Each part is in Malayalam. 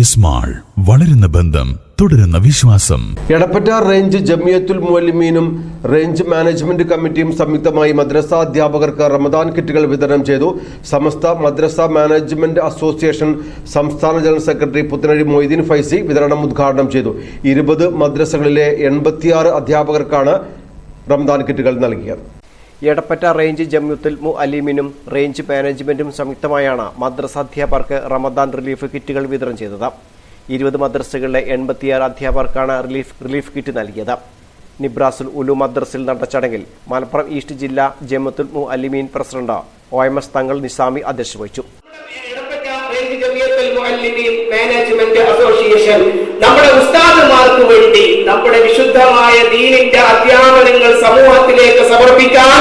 എസ് മാൾ വളരുന്ന ബന്ധം തുടരുന്ന വിശ്വാസം. എടപ്പറ്റ റേഞ്ച് ജമിയത്തുൽ മുഅല്ലിമീനും റേഞ്ച് മാനേജ്മെന്റ് കമ്മിറ്റിയും സംയുക്തമായി മദ്രസ അധ്യാപകർക്ക് റമദാൻ കിറ്റുകൾ വിതരണം ചെയ്തു. സമസ്ത മദ്രസ മാനേജ്മെന്റ് അസോസിയേഷൻ സംസ്ഥാന ജനറൽ സെക്രട്ടറി പുത്തനഴി മൊയ്തീൻ ഫൈസി വിതരണം ഉദ്ഘാടനം ചെയ്തു. ഇരുപത് മദ്രസകളിലെ എൺപത്തിയാറ് അധ്യാപകർക്കാണ് റമദാൻ കിറ്റുകൾ നൽകിയത്. എടപ്പറ്റ റേഞ്ച് ജമ്യുത്തുൽ മു അലീമിനും റേഞ്ച് മാനേജ്മെന്റും സംയുക്തമായാണ് മദ്രസ അധ്യാപകർക്ക് റമദാൻ റിലീഫ് കിറ്റുകൾ വിതരണം ചെയ്തത്. ഇരുപത് മദ്രസകളിലെ എൺപത്തിയാറ് അധ്യാപകർക്കാണ് റിലീഫ് റിലീഫ് കിറ്റ് നൽകിയത്. നിബ്രാസുൽ ഉലു മദ്രസിൽ നടന്ന ചടങ്ങിൽ മലപ്പുറം ഈസ്റ്റ് ജില്ലാ Jamiyyathul Muallimeen president O M S Thangal Nizami അധ്യക്ഷത വഹിച്ചു ജമിയത്തുൽ നമ്മുടെ ഉസ്താദുമാർക്ക് വേണ്ടി നമ്മുടെ വിശുദ്ധമായ ദീനിന്റെ അധ്യാപനങ്ങൾ സമൂഹത്തിലേക്ക് സമർപ്പിക്കാൻ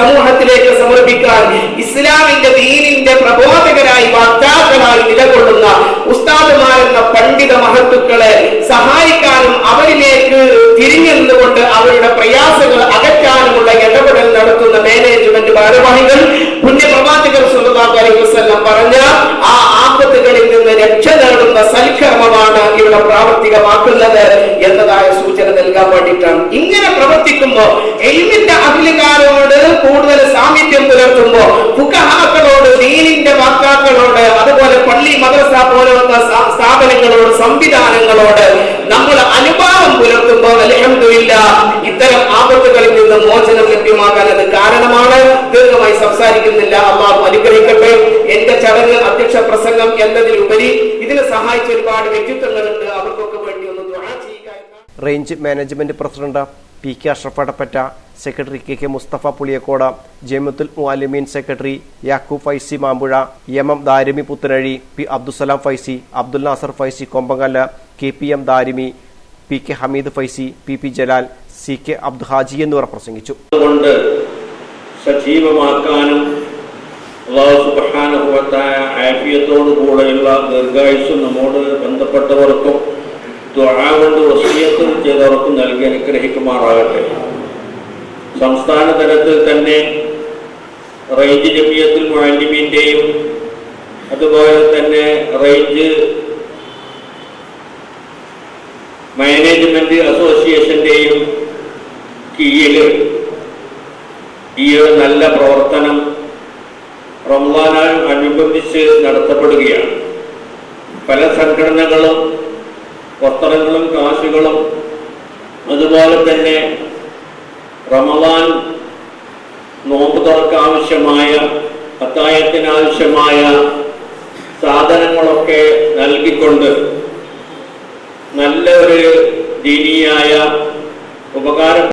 സമൂഹത്തിലേക്ക് സമർപ്പിക്കാൻ ഇസ്ലാമിന്റെ ദീനിന്റെ പ്രബോധകരായി വക്താക്കളായി നിലകൊള്ളുന്ന ഉസ്താദുമാരെന്ന പണ്ഡിത മഹത്തുക്കളെ സഹായിക്കാനും അവരിലേക്ക് തിരിഞ്ഞു നിന്നുകൊണ്ട് അവരുടെ പ്രയാസങ്ങൾ അകറ്റാനുമുള്ള ഇടപെടൽ നടത്തുന്ന മാനേജ്മെന്റ് ഭാരവാഹികൾ പുണ്യപ്രവാചകർ സല്ലല്ലാഹു അലൈഹി പറഞ്ഞ ആ ആപത്തുകളിൽ നിന്ന് രക്ഷ നേടുന്ന സൽക്കർമ്മമാണ് ഇവിടെ പ്രാവർത്തികമാക്കുന്നത് എന്നതായ സൂചന നൽകാൻ വേണ്ടിയിട്ടാണ്. ഇങ്ങനെ പ്രവർത്തിക്കുമ്പോൾ എൽമിന്റെ അഖിലുകാരോട് കൂടുതൽ സാമീപ്യം പുലർത്തുമ്പോ ഫുഖഹാക്കളോട് ദീനിന്റെ വാക്കാക്കളോട് അതുപോലെ പള്ളി മദ്രസ പോലുള്ള സ്ഥാ- സ്ഥാപനങ്ങളോട് സംവിധാനങ്ങളോട് നമ്മൾ അനുഭാവം പുലർത്തുമ്പോൾ അലഹമില്ല ഇത്തരം ആപത്തുകളിൽ നിന്ന് മോചനം ലഭ്യമാകാൻ അത് കാരണമാണ്. ദീർഘമായി സംസാരിക്കുന്നില്ല. അള്ളാഹു അനുഗ്രഹിക്കട്ടെ. എന്റെ ചടങ്ങ് അധ്യക്ഷ പ്രസംഗം എന്നതിലുപരി ഇതിനെ സഹായിച്ച ഒരുപാട് വ്യക്തിത്വങ്ങളുണ്ട്. അവർക്കൊക്കെ വേണ്ടി ഒന്ന് range management president. P K Ashraf Adappatta secretary K K Musthafa Puliyakkode Jamiyyathul Muallimeen secretary Yakoob Faizy Mampuzha M M Darimi Puthanazhi P Abdussalam Faizy Abdul Nasar Faizy Kombankallu K P M Darimi P K Hameed Faizy P P Jalal C K Abdu Haji എന്നിവർ പ്രസംഗിച്ചു. കൊണ്ട് സജീവമാക്കാനും കൂടെയുള്ള നമ്മോട് ബന്ധപ്പെട്ടവർക്കും കൊണ്ട് വസീയത്തും ചെയ്തവർക്കും നൽകി അനുഗ്രഹിക്കുമാറാകട്ടെ. സംസ്ഥാന തലത്തിൽ തന്നെ റേഞ്ച് ജമിയത്തിൽ മുഅല്ലിമീന്റെയും അതുപോലെ തന്നെ റേഞ്ച് മാനേജ്മെന്റ് അസോസിയേഷന്റെയും കീഴിൽ ഈ ഒരു നല്ല പ്രവർത്തനം റംസാനാൽ അനുബന്ധിച്ച് നടത്തപ്പെടുകയാണ്. പല സംഘടനകളും വസ്ത്രങ്ങളും കാശുകളും അതുപോലെ തന്നെ റമദാൻ നോമ്പ് തുറക്കാവശ്യമായ അത്തായത്തിനാവശ്യമായ സാധനങ്ങളൊക്കെ നൽകിക്കൊണ്ട് നല്ല ഒരു ദീനിയായ ഉപകാരം